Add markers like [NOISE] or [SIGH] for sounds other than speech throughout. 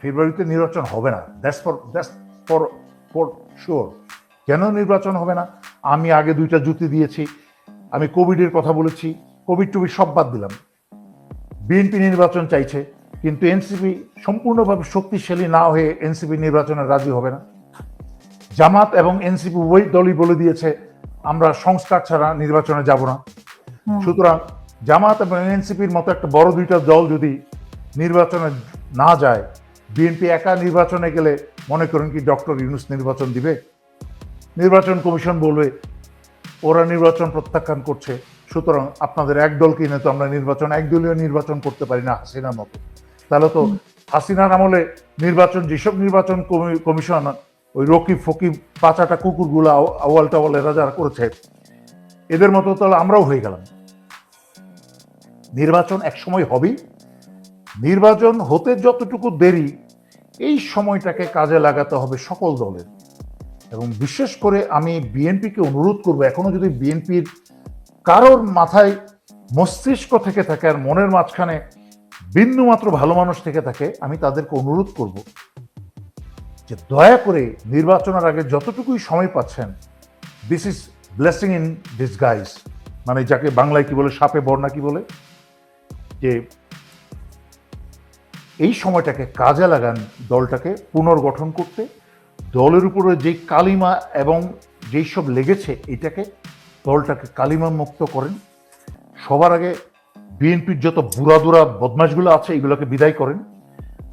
ফেব্রুয়ারিতে নির্বাচন হবে না। That's for that's for for sure কেন নির্বাচন হবে না? আমি আগে দুইটা জুতি দিয়েছি। আমি কোভিডের কথা বলেছি। কোভিড টুভিড সব বাদ দিলাম। বিএনপি নির্বাচন চাইছে কিন্তু এনসিপি সম্পূর্ণভাবে শক্তিশালী না হয়ে এনসিপি নির্বাচনে রাজি হবে না। জামাত এবং এনসিপি ওই দলই বলে দিয়েছে আমরা সংস্কার ছাড়া নির্বাচনে যাব না। সুতরাং জামাত এবং এনসিপির মতো একটা বড় দুইটা দল যদি নির্বাচনে না যায় বিএনপি একা নির্বাচনে গেলে মনে করেন কি ডক্টর ইউনুস নির্বাচন দিবে? নির্বাচন কমিশন বলবে, ওরা নির্বাচন প্রত্যাখ্যান করছে, সুতরাং আপনাদের এক নিয়ে তো আমরা নির্বাচন একদলীয় নির্বাচন করতে পারি না হাসিনার মতো। তাহলে তো হাসিনার আমলে নির্বাচন, যেসব নির্বাচন কমিশন, ওই রকি ফকি পাঁচাটা কুকুরগুলো আও- আওয়াল টাওয়াল এরা যারা করেছে, এদের মতো তাহলে আমরাও হয়ে গেলাম। নির্বাচন এক সময় হবেই। নির্বাচন হতে যতটুকু দেরি, এই সময়টাকে কাজে লাগাতে হবে সকল দলের। এবং বিশেষ করে আমি বিএনপিকে অনুরোধ করব, এখনও যদি বিএনপির কারোর মাথায় মস্তিষ্ক থেকে থাকে আর মনের মাঝখানে বিন্দু মাত্র ভালো মানুষ থেকে থাকে, আমি তাদেরকে অনুরোধ করব যে দয়া করে নির্বাচনের আগে যতটুকুই সময় পাচ্ছেন this is blessing in disguise মানে যাকে বাংলায় কি বলে, সাপে বর্ণা কি বলে, যে এই সময়টাকে কাজে লাগান দলটাকে পুনর্গঠন করতে। দলের উপরে যে কালিমা এবং যেই সব লেগেছে এটাকে দলটাকে কালিমা মুক্ত করেন। সবার আগে বিএনপির যত বুড়াদুরা বদমাশগুলো আছে এগুলোকে বিদায় করেন।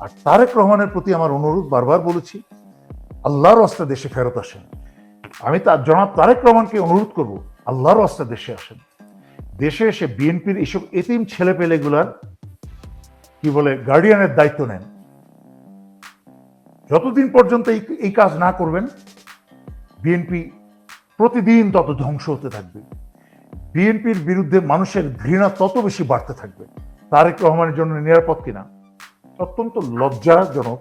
আর তারেক রহমানের প্রতি আমার অনুরোধ বারবার বলেছি, আল্লাহর রাস্তা দেশে ফেরত আসেন। আমি তার জনাব তারেক রহমানকে অনুরোধ করব, আল্লাহর রাস্তা দেশে আসেন। দেশে এসে বিএনপির এইসব এতিম ছেলে পেলেগুলার কি বলে গার্ডিয়ানের দায়িত্ব নেন। যতদিন পর্যন্ত এই কাজ না করবেন বিএনপি প্রতিদিন তত ধ্বংস হতে থাকবে। বিএনপির বিরুদ্ধে মানুষের ঘৃণা তত বেশি বাড়তে থাকবে। তারেক রহমানের জন্য নিরাপদ কিনা, অত্যন্ত লজ্জাজনক।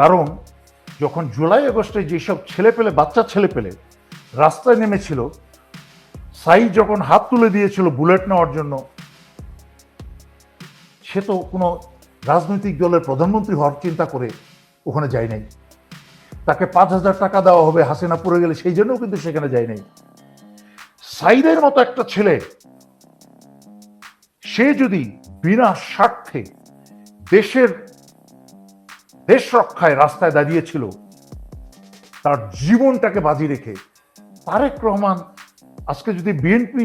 কারণ, যখন জুলাই আগস্টে যেসব ছেলে পেলে, বাচ্চা ছেলে পেলে, রাস্তায় নেমেছিল, সাই যখন হাত তুলে দিয়েছিল বুলেট নেওয়ার জন্য সে তো কোনো রাজনৈতিক দলের প্রধানমন্ত্রী হওয়ার চিন্তা করে ওখানে যায় নাই। তাকে পাঁচ হাজার টাকা দেওয়া হবে হাসিনা পড়ে গেলে, সেই জন্যও কিন্তু সেখানে যায় নাই। সাইদের মতো একটা ছেলে, সে যদি বিনা স্বার্থে দেশের দেশ রক্ষায় রাস্তায় দাঁড়িয়েছিল, তার জীবনটাকে বাজি রেখে, তারেক রহমান আজকে যদি বিএনপি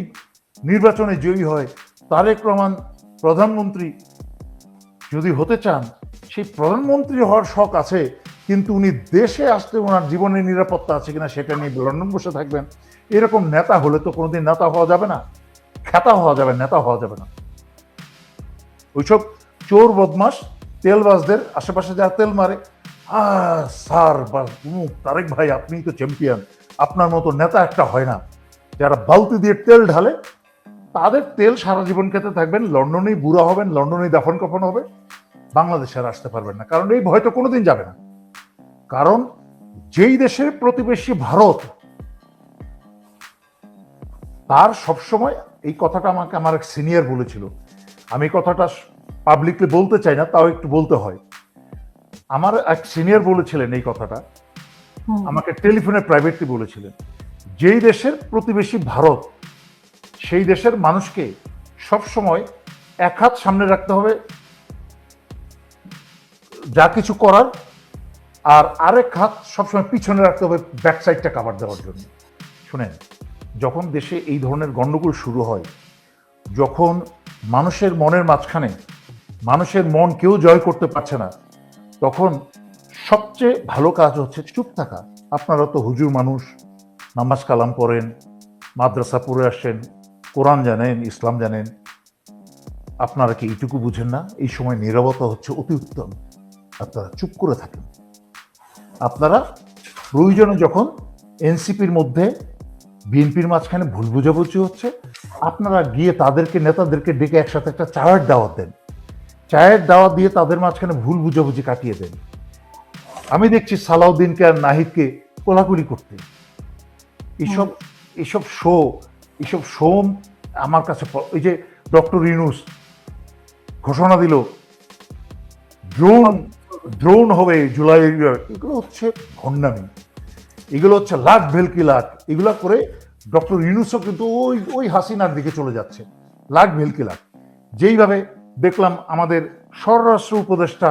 নির্বাচনে জয়ী হয়, তারেক রহমান প্রধানমন্ত্রী যদি হতে চান, সেই প্রধানমন্ত্রী হওয়ার শখ আছে, কিন্তু উনি দেশে আসতে ওনার জীবনের নিরাপত্তা আছে কিনা সেটা নিয়ে লন্ডন বসে থাকবেন। এরকম নেতা হলে তো কোনোদিন নেতা হওয়া যাবে না খ্যাতা হওয়া যাবে, নেতা হওয়া যাবে না। ওইসব চোর বদমাস তেলবাজদের আশেপাশে যারা তেল মারে আহ স্যার বা তারেক ভাই, আপনিই তো চ্যাম্পিয়ন আপনার মতো নেতা একটা হয় না, যারা বালতি দিয়ে তেল ঢালে তাদের তেল সারা জীবন খেতে থাকবেন লন্ডনেই বুড়া হবেন লন্ডনেই দাফন কাফন হবে বাংলাদেশে আর আসতে পারবেন না। কারণ এই ভয় তো কোনোদিন যাবে না। কারণ যেই দেশের প্রতিবেশী ভারত তার সবসময় এই কথাটা আমাকে আমার এক সিনিয়র বলেছিল। আমি কথাটা পাবলিকলি বলতে চাই না তাও একটু বলতে হয়। আমার এক সিনিয়র বলেছিলেন এই কথাটা। আমাকে টেলিফোনে প্রাইভেটলি বলেছিলেন যেই দেশের প্রতিবেশী ভারত সেই দেশের মানুষকে সব সময় এক হাত সামনে রাখতে হবে। যা কিছু করার আর আরেক হাত সবসময় পিছনে রাখতে হবে ব্যাক সাইডটা কাভার দেওয়ার জন্য। শুনেন, যখন দেশে এই ধরনের গণ্ডগোল শুরু হয়, যখন মানুষের মনের মাঝখানে মানুষের মন কেউ জয় করতে পারছে না, তখন সবচেয়ে ভালো কাজ হচ্ছে চুপ থাকা। আপনারা তো হুজুর মানুষ, নামাজ কালাম পড়েন, মাদ্রাসা পড়ে আসেন কোরআন জানেন, ইসলাম জানেন, আপনারা কি এইটুকু বুঝেন না? এই সময় নিরবতা হচ্ছে অতি উত্তম। আপনারা চুপ করে থাকেন। আপনারা প্রয়োজনে যখন এনসিপির মধ্যে, বিএনপির মাঝখানে ভুল বুঝাবুঝি হচ্ছে, আপনারা গিয়ে তাদেরকে, নেতাদেরকে ডেকে একসাথে একটা চায়ের দাওয়াত দেন। চায়ের দাওয়াত দিয়ে তাদের মাঝখানে ভুল বুঝাবুঝি কাটিয়ে দেন। আমি দেখছি সালাউদ্দিনকে আর নাহিদকে কোলাকুলি করতে। এইসব এইসব শো এইসব শো আমার কাছে এই যে ডক্টর ইউনুস ঘোষণা দিল ড্রোন ড্রোন হবে জুলাই, এগুলো হচ্ছে ভণ্ডামি এগুলো হচ্ছে লাখ ভেলকি লাখ। এগুলো করে ডক্টর ইউনুসও কিন্তু ওই ওই হাসিনার দিকে চলে যাচ্ছে। লাখ ভেলকি লাখ। যেইভাবে দেখলাম আমাদের স্বরাষ্ট্র উপদেষ্টা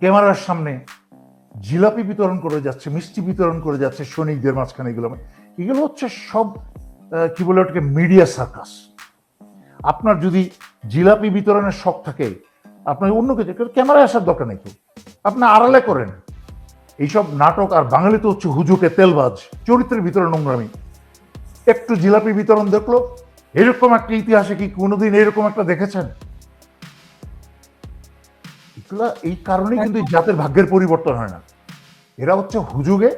ক্যামেরার সামনে জিলাপি বিতরণ করে যাচ্ছে, মিষ্টি বিতরণ করে যাচ্ছে সৈনিকদের মাঝখানে এগুলো। এগুলো হচ্ছে সব কি বলে ওটাকে মিডিয়া সার্কাস আপনার যদি জিলাপি বিতরণের শখ থাকে আপনার অন্য কিছু ক্যামেরায় আসার দরকার নেই তো। আপনি আড়ালে করেন। এইসব নাটক আর বাঙালি তো হচ্ছে হুজুকে তেলবাজ চরিত্রের ভিতরে নোংরামি। একটু জিলাপি বিতরণ দেখল এরকম একটা ইতিহাসে কি কোনোদিন এরকম একটা দেখেছেন? এগুলা এই কারণেই কিন্তু জাতের ভাগ্যের পরিবর্তন হয় না। এরা হচ্ছে হুজুগে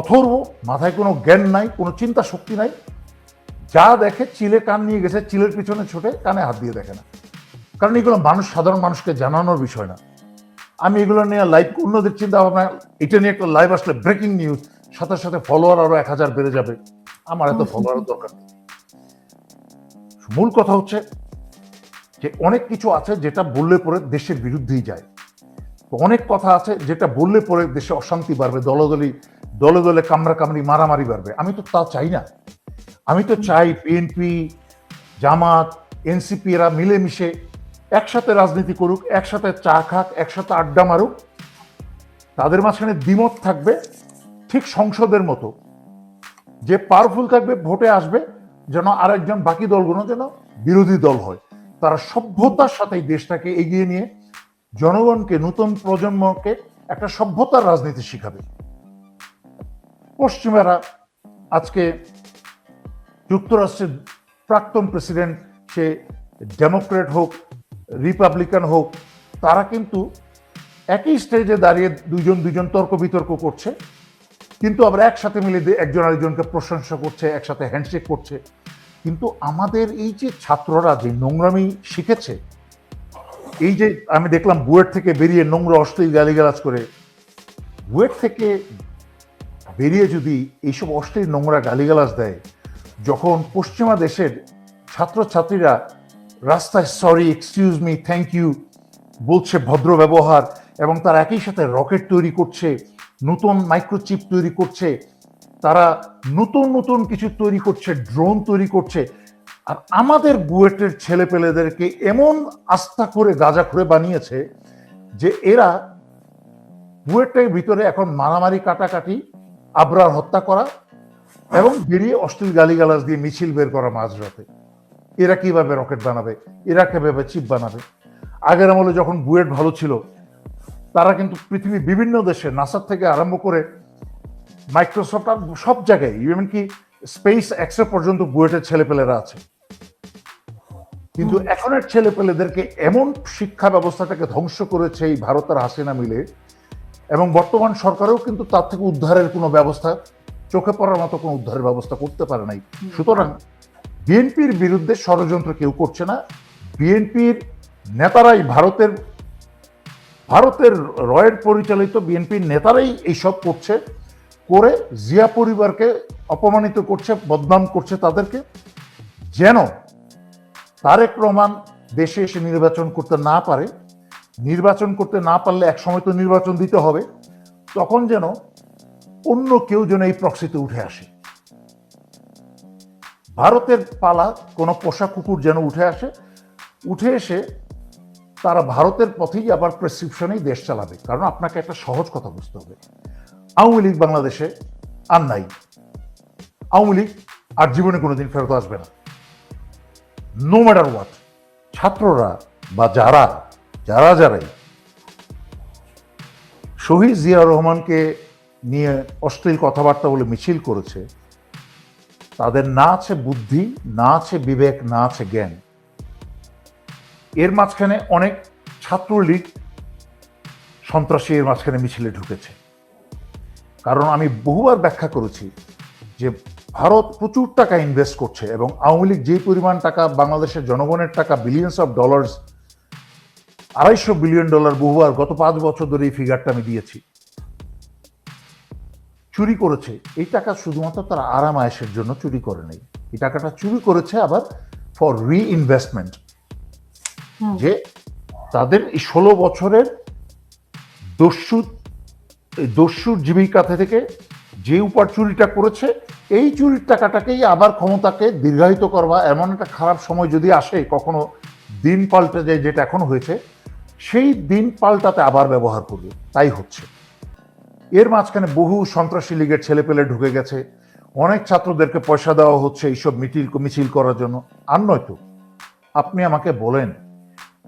অথর্ব, মাথায় কোনো জ্ঞান নাই, কোনো চিন্তা শক্তি নাই। যা দেখে চিলে কান নিয়ে গেছে, চিলের পিছনে ছোটে কানে হাত দিয়ে দেখে না। কারণ এগুলো মানুষ, সাধারণ মানুষকে জানানোর বিষয় না। আমি এগুলো নিয়ে লাইভ অন্যদের চিন্তা ভাবনা এটা নিয়ে একটা লাইভ আসলে ব্রেকিং নিউজ সাথে সাথে ফলোয়ার আরও এক হাজার বেড়ে যাবে। আমার এত ফলোয়ার দরকার নেই। মূল কথা হচ্ছে যে, অনেক কিছু আছে যেটা বললে পরে দেশের বিরুদ্ধেই যায়। অনেক কথা আছে যেটা বললে পরে দেশে অশান্তি বাড়বে, দলদলি দলে দলে কামড়া কামড়ি, মারামারি বাড়বে। আমি তো তা চাই না। আমি তো চাই বিএনপি জামাত এনসিপি এরা মিলেমিশে একসাথে রাজনীতি করুক, একসাথে চা খাক, একসাথে আড্ডা মারুক। তাদের মাঝখানে দ্বিমত থাকবে, ঠিক সংসদের মতো। যে পাওয়ারফুল থাকবে, ভোটে আসবে, যেন আরেকজন বাকি দলগুলো যেন বিরোধী দল হয়। তারা সভ্যতার সাথে দেশটাকে এগিয়ে নিয়ে জনগণকে, নতুন প্রজন্মকে একটা সভ্যতার রাজনীতি শিখাবে। পশ্চিমারা আজকে যুক্তরাষ্ট্রের প্রাক্তন প্রেসিডেন্ট, সে ডেমোক্রেট হোক, রিপাবলিকান হোক, তারা কিন্তু একই স্টেজে দাঁড়িয়ে দুইজন দুইজন তর্ক বিতর্ক করছে, কিন্তু আবার একসাথে মিলে একজন আরেকজনকে প্রশংসা করছে, একসাথে হ্যান্ডশেক করছে। কিন্তু আমাদের এই যে ছাত্ররা যে নোংরামি শিখেছে এই যে আমি দেখলাম বুয়েট থেকে বেরিয়ে নোংরা অশ্লীল গালিগালাজ করে, বুয়েট থেকে বেরিয়ে যদি এইসব অশ্লীল নোংরা গালিগালাজ দেয়, যখন পশ্চিমা দেশের ছাত্রছাত্রীরা রাস্তায় sorry excuse me thank you বলছে ভদ্র ব্যবহার, এবং তারা একই সাথে রকেট তৈরি করছে, নতুন মাইক্রোচিপ তৈরি করছে, তারা নতুন নতুন কিছু তৈরি করছে, ড্রোন তৈরি করছে আর আমাদের বুয়েটের ছেলেপেলেদেরকে এমন আস্থা করে গাঁজা করে বানিয়েছে যে এরা বুয়েটের ভিতরে এখন মারামারি, কাটাকাটি, আবরার হত্যা করা এবং বেরিয়ে অশ্লীল গালিগালাজ দিয়ে মিছিল বের করা মাঝরাতে। এরা কীভাবে রকেট বানাবে? এরা কীভাবে চিপ বানাবে? আগের আমলে যখন বুয়েট ভালো ছিল, তারা কিন্তু পৃথিবীর বিভিন্ন দেশে নাসার থেকে আরম্ভ করে মাইক্রোসফট আর সব জায়গায় ইভেন কি স্পেস এক্সে পর্যন্ত বুয়েটের ছেলেপেলেরা আছে। কিন্তু এখনের ছেলেপেলেদেরকে এমন শিক্ষা ব্যবস্থাটাকে ধ্বংস করেছে এই ভারত আর হাসিনা মিলে এবং বর্তমান সরকারও কিন্তু তার থেকে উদ্ধারের কোনো ব্যবস্থা চোখে পড়ার মতো কোনো উদ্ধারের ব্যবস্থা করতে পারে নাই। সুতরাং বিএনপির বিরুদ্ধে ষড়যন্ত্র কেউ করছে না। বিএনপির নেতারাই ভারতের ভারতের রয়ের পরিচালিত বিএনপির নেতারাই এইসব করছে করে জিয়া পরিবারকে অপমানিত করছে বদনাম করছে তাদেরকে যেন তারেক রহমান দেশে এসে নির্বাচন করতে না পারে, নির্বাচন করতে না পারলে এক সময় তো নির্বাচন দিতে হবে, তখন যেন অন্য কেউ যেন এই প্রক্সিতে উঠে আসে। ভারতের পালা, কোনো পোষা কুকুর যেন উঠে আসে, উঠে এসে তারা ভারতের পথেই আবার প্রেসক্রিপশনেই দেশ চালাবে, কারণ আপনাকে একটা সহজ কথা বুঝতে হবে। আওয়ামী লীগ বাংলাদেশে আর নাই। আওয়ামী লীগ আর জীবনে কোনোদিন ফেরত আসবে না। নো ম্যাটার হোয়াট ছাত্ররা বা যারা যারা যারাই, শহীদ জিয়া রহমানকে নিয়ে অশ্লীল কথাবার্তা বলে মিছিল করেছে, তাদের না আছে বুদ্ধি, না আছে বিবেক, না আছে জ্ঞান। এর মাঝখানে অনেক ছাত্রলীগ সন্ত্রাসী এর মাঝখানে মিছিলে ঢুকেছে। কারণ আমি বহুবার ব্যাখ্যা করেছি যে ভারত প্রচুর টাকা ইনভেস্ট করছে এবং আওয়ামী লীগ যে পরিমাণ টাকা বাংলাদেশের জনগণের টাকা বিলিয়ন্স অফ ডলার্স আড়াইশো বিলিয়ন ডলার বহুবার গত পাঁচ বছর ধরে এই ফিগারটা আমি দিয়েছি। চুরি করেছে। এই টাকা শুধুমাত্র তারা আরাম আয়েসের জন্য চুরি করে নেই। এই টাকাটা চুরি করেছে আবার ফর রি ইনভেস্টমেন্ট যে তাদের এই ষোলো বছরের দস্যু দস্যুর জীবিকা থেকে যে উপার চুরিটা করেছে এই চুরির টাকাটাকেই আবার ক্ষমতাকে দীর্ঘায়িত করবা, এমন একটা খারাপ সময় যদি আসে, কখনো দিন পাল্টে যায় যেটা এখন হয়েছে, সেই দিন পাল্টাতে আবার ব্যবহার করবে। তাই হচ্ছে। এর মাঝখানে বহু সন্ত্রাসী লীগের ছেলেপেলে ঢুকে গেছে। অনেক ছাত্রদেরকে পয়সা দেওয়া হচ্ছে এইসব মিটিল মিছিল করার জন্য। আর নয়তো আপনি আমাকে বলেন,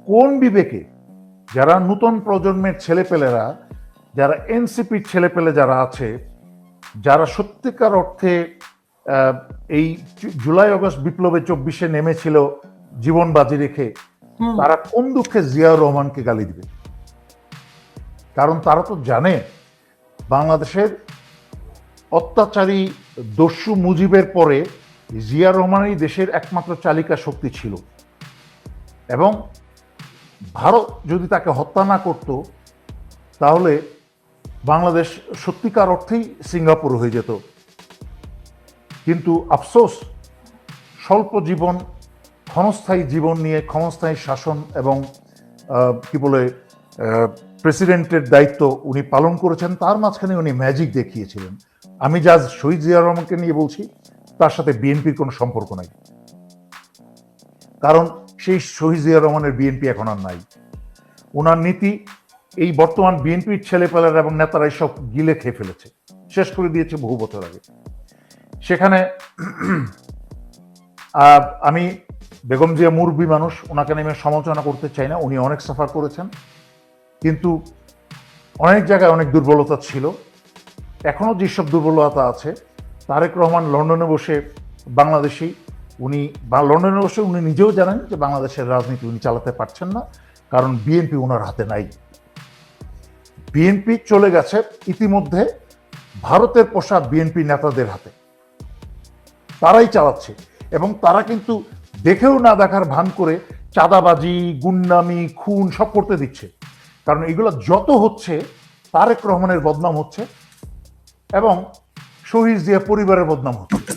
কোন বিবেকে যারা নূতন প্রজন্মের ছেলেপেলেরা, যারা এনসিপির ছেলেপেলে যারা আছে যারা সত্যিকার অর্থে এই জুলাই অগস্ট বিপ্লবে চব্বিশে নেমেছিল জীবন বাজি রেখে তারা কোন দুঃখে জিয়াউর রহমানকে গালি দিবে? কারণ তারা তো জানে বাংলাদেশের অত্যাচারী দস্যু মুজিবের পরে জিয়া রহমানই দেশের একমাত্র চালিকা শক্তি ছিল। এবং ভারত যদি তাকে হত্যা না করত তাহলে বাংলাদেশ সত্যিকার অর্থেই সিঙ্গাপুর হয়ে যেত। কিন্তু আফসোস, স্বল্প জীবন, ক্ষণস্থায়ী জীবন নিয়ে ক্ষণস্থায়ী শাসন এবং কি বলে প্রেসিডেন্টের দায়িত্ব উনি পালন করেছেন, তার মাঝখানে উনি ম্যাজিক দেখিয়েছিলেন। আমি যা শহীদ জিয়া রহমানকে নিয়ে বলছি, তার সাথে বিএনপির কোনো সম্পর্ক নাই। কারণ সেই শহীদ জিয়া রহমানের বিএনপি এখন আর নাই। ওনার নীতি এই বর্তমান বিএনপির ছেলেপেলেরা এবং নেতারা সব গিলে খেয়ে ফেলেছে। শেষ করে দিয়েছে বহু বছর আগে। সেখানে [CLEARS THROAT] আমি বেগম জিয়া মুরবি মানুষ, ওনাকে নেমে সমালোচনা করতে চাই না, উনি অনেক সাফার করেছেন। কিন্তু অনেক জায়গায় অনেক দুর্বলতা ছিল। এখনও যেসব দুর্বলতা আছে, তারেক রহমান লন্ডনে বসে বাংলাদেশি, উনি বা লন্ডনে বসে উনি নিজেও জানেন যে বাংলাদেশের রাজনীতি উনি চালাতে পারছেন না, কারণ বিএনপি ওনার হাতে নাই। বিএনপি চলে গেছে ইতিমধ্যে ভারতের পোষা বিএনপি নেতাদের হাতে। তারাই চালাচ্ছে এবং তারা কিন্তু দেখেও না দেখার ভান করে চাঁদাবাজি, গুন্ডামি, খুন সব করতে দিচ্ছে। কারণ এগুলো যত হচ্ছে, তারেক রহমানের বদনাম হচ্ছে এবং শহীদ জিয়া পরিবারের বদনাম হচ্ছে।